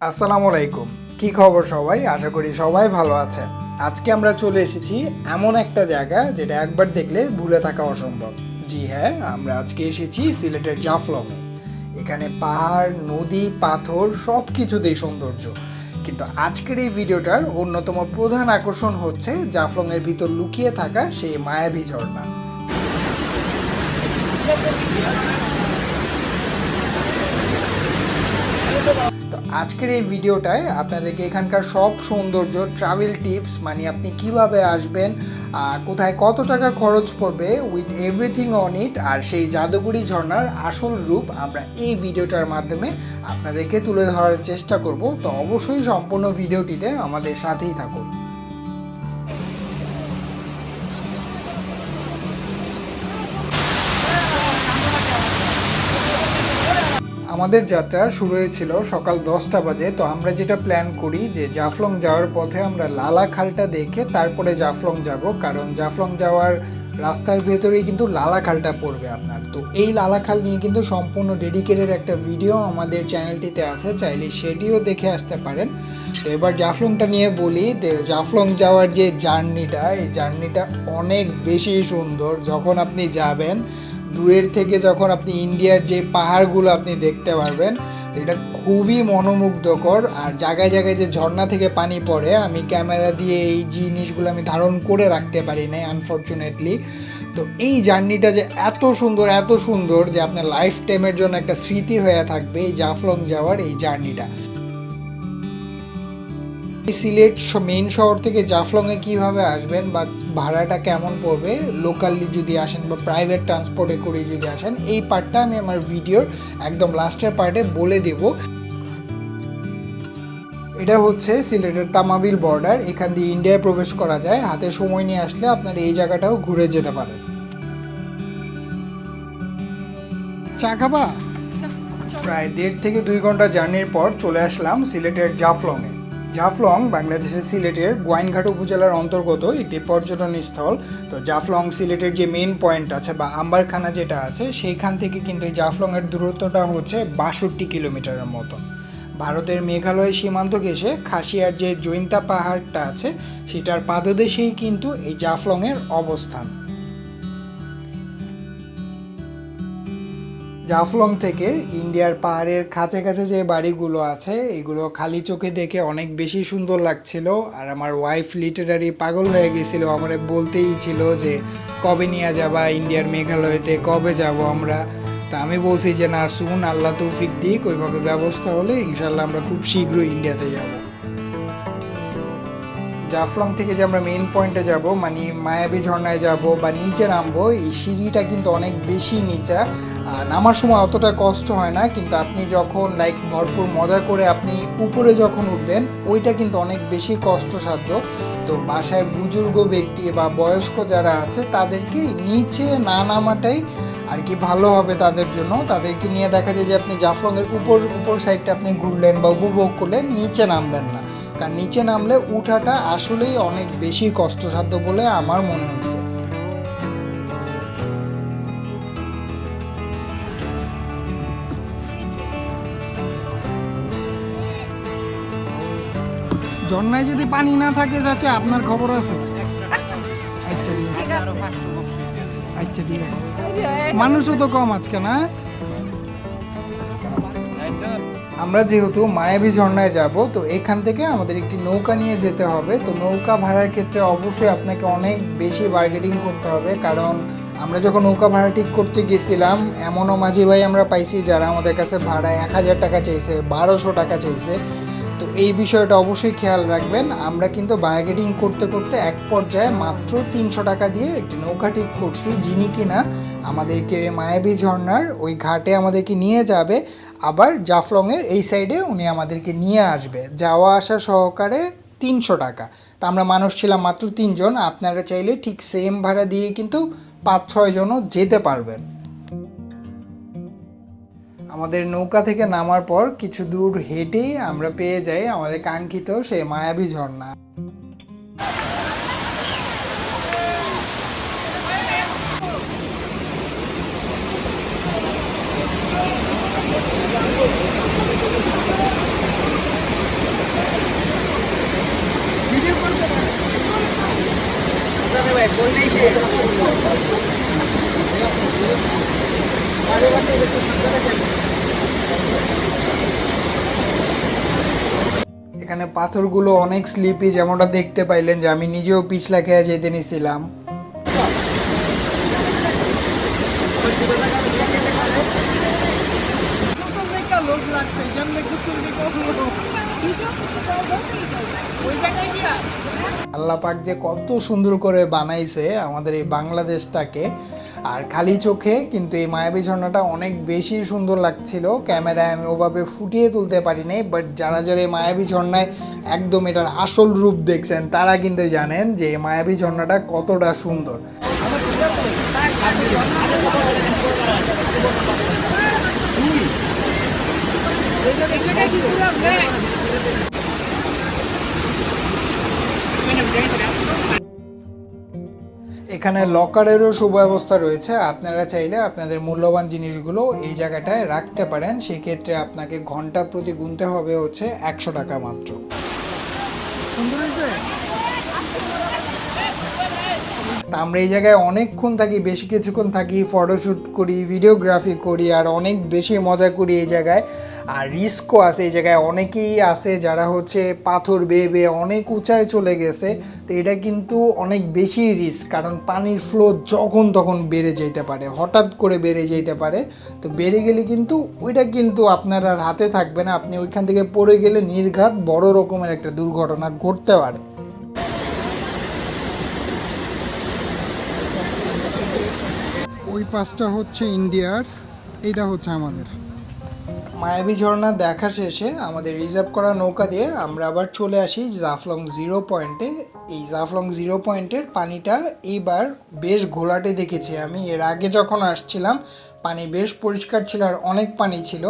আসসালামু আলাইকুম। কি খবর সবাই? আশা করি সবাই ভালো আছেন। আজকে আমরা চলে এসেছি এমন একটা জায়গা যেটা একবার দেখলে ভুলে থাকা অসম্ভব। জি হ্যাঁ আমরা আজকে এসেছি সিলেটের জাফলংয়ে এখানে পাহাড়, নদী, পাথর সব কিছুতেই সৌন্দর্য। কিন্তু আজকের এই ভিডিওটার অন্যতম প্রধান আকর্ষণ হচ্ছে জাফলংয়ের ভিতর লুকিয়ে থাকা সেই মায়াবী ঝর্ণা তো আজকের এই ভিডিওটায় আপনাদেরকে এখানকার সব সৌন্দর্য ট্রাভেল টিপস মানে আপনি কীভাবে আসবেন আর কোথায় কত টাকা খরচ পড়বে উইথ এভরিথিং অন ইট আর সেই জাদুগুড়ি ঝর্নার আসল রূপ আমরা এই ভিডিওটার মাধ্যমে আপনাদেরকে তুলে ধরার চেষ্টা করব। তো অবশ্যই সম্পূর্ণ ভিডিওটিতে আমাদের সাথেই থাকুন। আমাদের যাত্রা শুরু হয়েছিল সকাল দশটা বাজে। তো আমরা যেটা প্ল্যান করি যে জাফলং যাওয়ার পথে আমরা লালা খালটা দেখে তারপরে জাফলং যাব। কারণ জাফলং যাওয়ার রাস্তার ভেতরেই কিন্তু লালা খালটা পড়বে আপনার। তো এই লালা খাল নিয়ে কিন্তু সম্পূর্ণ ডেডিকেটেড একটা ভিডিও আমাদের চ্যানেলটিতে আছে। চাইলে সেটিও দেখে আসতে পারেন। তো এবার জাফলংটা নিয়ে বলি যে জাফলং যাওয়ার যে জার্নিটা, এই জার্নিটা অনেক বেশি সুন্দর। যখন আপনি যাবেন দূরের থেকে যখন আপনি ইন্ডিয়ার যে পাহাড়গুলো আপনি দেখতে পারবেন, এটা খুবই মনোমুগ্ধকর। আর জায়গায় জায়গায় যে ঝর্ণা থেকে পানি পড়ে, আমি ক্যামেরা দিয়ে এই জিনিসগুলো আমি ধারণ করে রাখতে পারি নাই আনফর্চুনেটলি তো এই জার্নিটা যে এত সুন্দর এত সুন্দর যে আপনার লাইফ টাইমের জন্য একটা স্মৃতি হয়ে থাকবে এই জাফলং যাওয়ার এই জার্নিটা। সিলেট মেইন শহর থেকে জাফলংয়ে কীভাবে আসবেন বা ভাড়াটা কেমন পড়বে? লোকালি যদি আসেন বা প্রাইভেট ট্রান্সপোর্টে করে যদি আসেন এই পার্টটা আমি আমার ভিডিওর একদম লাস্টের পার্টে বলে দেব। এটা হচ্ছে সিলেটের তামাবিল বর্ডার এখান দিয়ে ইন্ডিয়ায় প্রবেশ করা যায়। হাতে সময় নিয়ে আসলে আপনার এই জায়গাটাও ঘুরে যেতে পারেন চা খাবা? প্রায় দেড় থেকে দুই ঘণ্টা জার্নির পর চলে আসলাম সিলেটের জাফলংয়ে। জাফলং বাংলাদেশের সিলেটের গোয়াইনঘাট উপজেলার অন্তর্গত একটি পর্যটন স্থল। তো জাফলং সিলেটের যে মেন পয়েন্ট আছে বা আম্বারখানা যেটা আছে, সেইখান থেকে কিন্তু এই জাফলংয়ের দূরত্বটা হচ্ছে বাষট্টি কিলোমিটারের মতো ভারতের মেঘালয় সীমান্ত ঘেঁষে খাসিয়ার যে জৈন্তা পাহাড়টা আছে, সেটার পাদদেশেই কিন্তু এই জাফলংয়ের অবস্থান। জাফলং থেকে ইন্ডিয়ার পাহাড়ের কাছে কাছে যে বাড়িগুলো আছে, এগুলো খালি চোখে দেখে অনেক বেশি সুন্দর লাগছিল। আর আমার ওয়াইফ লিটারারি পাগল হয়ে গেছিল। আমার বলতেই ছিল যে, কবে নিয়ে যাবা ইন্ডিয়ার মেঘালয়তে? কবে যাব আমরা? তা আমি বলছি যে, না, শুন, আল্লাহ তৌফিক দিক। ওইভাবে ব্যবস্থা হলে ইনশাল্লাহ আমরা খুব শীঘ্রই ইন্ডিয়াতে যাব। জাফলং থেকে যে আমরা মেইন পয়েন্টে যাব মানে মায়াবী ঝর্ণায় যাব বা নিচে নামবো, এই সিঁড়িটা কিন্তু অনেক বেশি নিচা। নামার সময় অতটা কষ্ট হয় না, কিন্তু আপনি যখন লাইক ভরপুর মজা করে আপনি উপরে যখন উঠবেন, ওইটা কিন্তু অনেক বেশি কষ্টসাধ্য। তো বাসায় বুজুর্গ ব্যক্তি বা বয়স্ক যারা আছে, তাদেরকে নিচে না নামাটাই আর কি ভালো হবে তাদের জন্য। তাদেরকে নিয়ে দেখা যায় যে আপনি জাফলংয়ের উপর উপর সাইডটা আপনি ঘুরলেন বা উপভোগ করলেন, নিচে নামবেন না। কারণ নিচে নামলে উঠাটা আসলেই অনেক বেশি কষ্টসাধ্য বলে আমার মনে হয়েছে। ঝর্ণায় যদি পানি না থাকে যাচ্ছে আপনার খবর আছে? আচ্ছা ঠিক আছে। আচ্ছা ঠিক আছে। মানুষও তো কম আজকে না? আমরা যেহেতু মায়াবী ঝর্ণায় যাব, তো এখান থেকে আমাদের একটি নৌকা নিয়ে যেতে হবে। তো নৌকা ভাড়ার ক্ষেত্রে অবশ্যই আপনাকে অনেক বেশি বার্গেটিং করতে হবে। কারণ আমরা যখন নৌকা ভাড়া ঠিক করতে গেছিলাম, এমনও মাঝি ভাই আমরা পাইছি যারা আমাদের কাছে ভাড়া এক হাজার টাকা চাইছে, বারোশো টাকা চাইছে। এই বিষয়টা অবশ্যই খেয়াল রাখবেন। আমরা কিন্তু বার্গেটিং করতে করতে এক পর্যায়ে মাত্র তিনশো টাকা দিয়ে একটি নৌকা ঠিক করছি, যিনি কিনা আমাদেরকে মায়াবী ঝর্ণার ওই ঘাটে আমাদেরকে নিয়ে যাবে। আবার জাফলংয়ের এই সাইডে উনি আমাদেরকে নিয়ে আসবে। যাওয়া আসা সহকারে তিনশো টাকা। তা আমরা মানুষ ছিলাম মাত্র তিনজন, আপনারা চাইলে ঠিক সেম ভাড়া দিয়ে কিন্তু পাঁচ ছয় জনও যেতে পারবেন। আমাদের নৌকা থেকে নামার পর কিছু দূর হেঁটেই আমরা পেয়ে যাই আমাদের কাঙ্ক্ষিত সেই মায়াবী ঝর্ণা। এখানে পাথরগুলো অনেক স্লিপি যেমনটা দেখতে পাইলেন যে আমি নিজেও পিছলা খেয়ে যেতে নিছিলাম। আল্লাহ পাক যে কত সুন্দর করে বানাইছে আমাদের এই বাংলাদেশটাকে। আর খালি চোখে কিন্তু এই মায়াবী ঝর্ণাটা অনেক বেশি সুন্দর লাগছিল। ক্যামেরায় আমি ওভাবে ফুটিয়ে তুলতে পারি নাই বাট যারা যারা এই মায়াবী ঝর্ণায় একদম এটার আসল রূপ দেখছেন, তারা কিন্তু জানেন যে এই মায়াবী ঝর্ণাটা কতটা সুন্দর। এখানে লকারেরও সুব্যবস্থা রয়েছে। আপনারা চাইলে আপনাদের মূল্যবান জিনিসগুলো এই জায়গাটায় রাখতে পারেন। সেক্ষেত্রে আপনাকে ঘণ্টা প্রতি গুনতে হবে হচ্ছে একশো টাকা মাত্র। তা আমরা এই জায়গায় অনেকক্ষণ থাকি, বেশি কিছুক্ষণ থাকি ফটোশ্যুট করি ভিডিওগ্রাফি করি আর অনেক বেশি মজা করি এই জায়গায়। আর রিস্কও আছে এই জায়গায়। অনেকেই আছে যারা হচ্ছে পাথর বেয়ে বেয়ে অনেক উঁচায় চলে গেছে। তো এটা কিন্তু অনেক বেশি রিস্ক কারণ পানির ফ্লো যখন তখন বেড়ে যেতে পারে, হঠাৎ করে বেড়ে যেতে পারে। তো বেড়ে গেলে কিন্তু ওইটা কিন্তু আপনার আর হাতে থাকবে না। আপনি ওইখান থেকে পড়ে গেলে নির্ঘাত বড় রকমের একটা দুর্ঘটনা ঘটতে পারে ওই পাশটা হচ্ছে ইন্ডিয়ার এটা হচ্ছে আমাদের। মায়াবী ঝর্ণা দেখা শেষে আমাদের রিজার্ভ করা নৌকা দিয়ে আমরা আবার চলে আসি জাফলং জিরো পয়েন্টে। এই জাফলং জিরো পয়েন্টের পানিটা এইবার বেশ ঘোলাটে দেখেছি আমি। এর আগে যখন আসছিলাম, পানি বেশ পরিষ্কার ছিল আর অনেক পানি ছিল।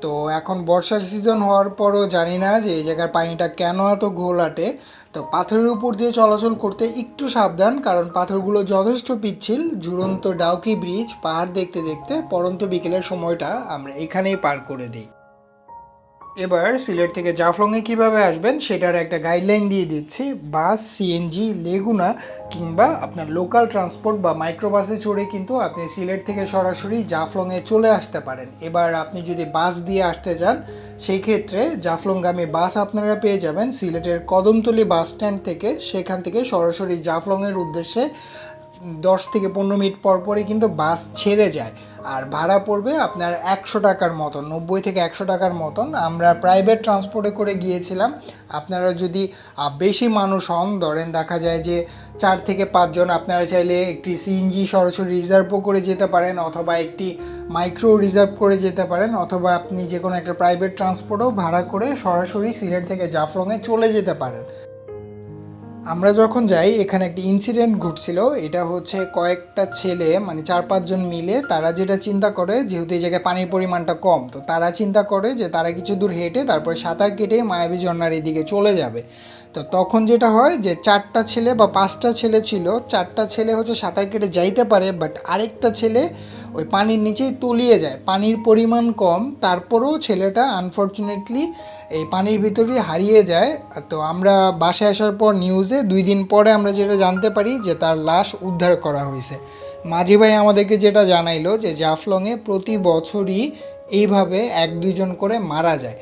তো এখন বর্ষার সিজন হওয়ার পরও জানি না যে এই জায়গার পানিটা কেন এত ঘোলাটে। তো পাথরের উপর দিয়ে চলাচল করতে একটু সাবধান, কারণ পাথরগুলো যথেষ্ট পিচ্ছিল। ঝুলন্ত ডাউকি ব্রিজ পাহাড় দেখতে দেখতে পরন্ত বিকেলের সময়টা আমরা এখানেই পার করে দিই। এবার সিলেট থেকে জাফলংয়ে কীভাবে আসবেন সেটার একটা গাইডলাইন দিয়ে দিচ্ছি। বাস সিএনজি লেগুনা কিংবা আপনার লোকাল ট্রান্সপোর্ট বা মাইক্রোবাসে চড়ে কিন্তু আপনি সিলেট থেকে সরাসরি জাফলংয়ে চলে আসতে পারেন। এবার আপনি যদি বাস দিয়ে আসতে চান সেই ক্ষেত্রে জাফলংগামী বাস আপনারা পেয়ে যাবেন। সিলেটের কদমতলি বাস স্ট্যান্ড থেকে সেখান থেকে সরাসরি জাফলংয়ের উদ্দেশ্যে দশ থেকে পনেরো মিনিট পর পরই কিন্তু বাস ছেড়ে যায়। আর ভাড়া পড়বে আপনার একশো টাকার মতন, নব্বই থেকে একশো টাকার মতন। আমরা প্রাইভেট ট্রান্সপোর্টে করে গিয়েছিলাম। আপনারা যদি বেশি মানুষ হন, ধরেন দেখা যায় যে চার থেকে পাঁচজন, আপনারা চাইলে একটি সিএনজি সরাসরি রিজার্ভও করে যেতে পারেন অথবা একটি মাইক্রো রিজার্ভ করে যেতে পারেন অথবা আপনি যে কোনো একটা প্রাইভেট ট্রান্সপোর্টও ভাড়া করে সরাসরি সিলেট থেকে জাফলংয়ে চলে যেতে পারেন। আমরা যখন যাই, এখানে একটি ইনসিডেন্ট ঘটছিল। এটা হচ্ছে কয়েকটা ছেলে মানে চার পাঁচজন মিলে, তারা যেটা চিন্তা করে, যেহেতু এই জায়গায় পানির পরিমাণটা কম, তো তারা চিন্তা করে যে তারা কিছু দূর হেঁটে তারপরে সাঁতার কেটে মায়াবী ঝর্ণার এদিকে চলে যাবে। তো তখন যেটা হয় যে চারটা ছেলে বা পাঁচটা ছেলে ছিল, চারটা ছেলে হচ্ছে সাঁতার কেটে যাইতে পারে বাট আরেকটা ছেলে ওই পানির নিচেই তলিয়ে যায়। পানির পরিমাণ কম, তারপরেও ছেলেটা আনফর্চুনেটলি এই পানির ভিতরেই হারিয়ে যায়। তো আমরা বাসায় আসার পর নিউজে দুই দিন পরে আমরা যেটা জানতে পারি যে তার লাশ উদ্ধার করা হয়েছে। মাঝি ভাই আমাদেরকে যেটা জানাইলো যে জাফলংয়ে প্রতি বছরই এইভাবে এক দুইজন করে মারা যায়।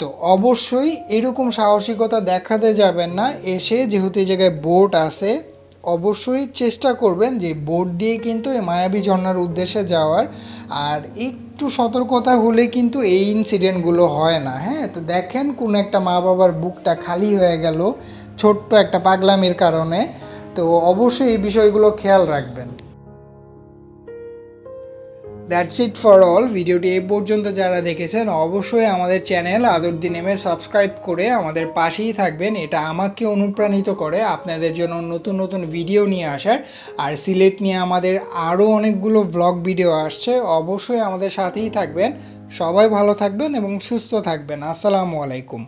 তো অবশ্যই এরকম সাহসিকতা দেখাতে যাবেন না। এসে যেহেতু এই জায়গায় বোট আছে, অবশ্যই চেষ্টা করবেন যে বোট দিয়ে কিন্তু এই মায়াবী ঝর্ণার উদ্দেশ্যে যাওয়ার। আর একটু সতর্কতা হলে কিন্তু এই ইনসিডেন্টগুলো হয় না হ্যাঁ? তো দেখেন কোন একটা মা বাবার বুকটা খালি হয়ে গেল, ছোট্ট একটা পাগলামির কারণে। তো অবশ্যই এই বিষয়গুলো খেয়াল রাখবেন। দ্যাটস ইট ফর অল ভিডিওটি এ পর্যন্ত যারা দেখেছেন, অবশ্যই আমাদের চ্যানেল আদর দিনেমে সাবস্ক্রাইব করে আমাদের পাশেই থাকবেন। এটা আমাকে অনুপ্রাণিত করে আপনাদের জন্য নতুন নতুন ভিডিও নিয়ে আসার। আর সিলেট নিয়ে আমাদের আরও অনেকগুলো ব্লগ ভিডিও আসছে, অবশ্যই আমাদের সাথেই থাকবেন। সবাই ভালো থাকবেন এবং সুস্থ থাকবেন। আসসালামু আলাইকুম।